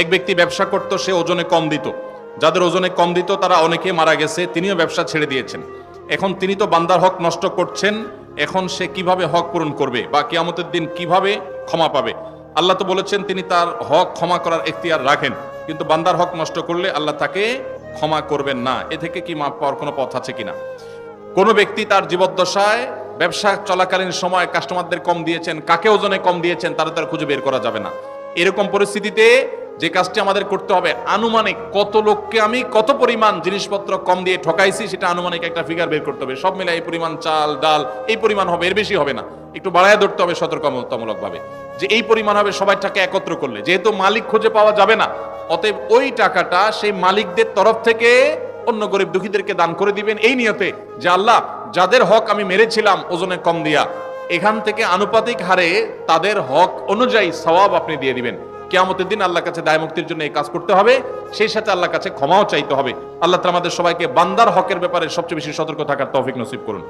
এক ব্যক্তি ব্যবসা করতো, সে ওজনে কম দিত। যাদের ওজনে কম দিত, তারা অনেকে মারা গেছে, তিনিও ব্যবসা ছেড়ে দিয়েছেন। এখন তিনি তো বান্দার হক নষ্ট করছেন, এখন সে কীভাবে হক পূরণ করবে বা কিয়ামতের দিন কীভাবে ক্ষমা পাবে? আল্লাহ তো বলেছেন, তিনি তার হক ক্ষমা করার এখতিয়ার রাখেন। কিন্তু বান্দার হক নষ্ট করলে আল্লাহ তাকে ক্ষমা করবেন না। এ থেকে কি মাপ পাওয়ার কোনো পথ আছে কিনা? কোনো ব্যক্তি তার জীবদ্দশায় ব্যবসা চলাকালীন সময় কাস্টমারদের কম দিয়েছেন, কাকে ওজনে কম দিয়েছেন তারা তার খুঁজে বের করা যাবে না। এরকম পরিস্থিতিতে যে কাজটি আমাদের করতে হবে, আনুমানিক কত লোককে আমি কত পরিমাণ জিনিসপত্র কম দিয়ে ঠকাইছি সেটা আনুমানিক একটা ফিগার বের করতে হবে। সব মিলে এই পরিমাণ চাল, ডাল, এই পরিমাণ হবে, এর বেশি হবে না। একটু বাড়ায় ধরতে হবে সতর্কতামূলক ভাবে যে এই পরিমাণ হবে, সবাই টাকা একত্র করলে। যেহেতু মালিক খুঁজে পাওয়া যাবে না, অতএব ওই টাকাটা সেই মালিকদের তরফ থেকে অন্য গরিব দুঃখীদেরকে দান করে দিবেন। এই নিয়তে যে আল্লাহ, যাদের হক আমি মেরেছিলাম ওজনে কম দিয়া, এখান থেকে আনুপাতিক হারে তাদের হক অনুযায়ী সওয়াব আপনি দিয়ে দিবেন। কেয়ামতের দিন আল্লাহর কাছে দায় মুক্তির জন্য এই কাজ করতে হবে। সেই সাথে আল্লাহর কাছে ক্ষমাও চাইতে হবে। আল্লাহ আমাদের সবাইকে বান্দার হকের ব্যাপারে সবচেয়ে বেশি সতর্ক থাকার তৌফিক নসিব করুন।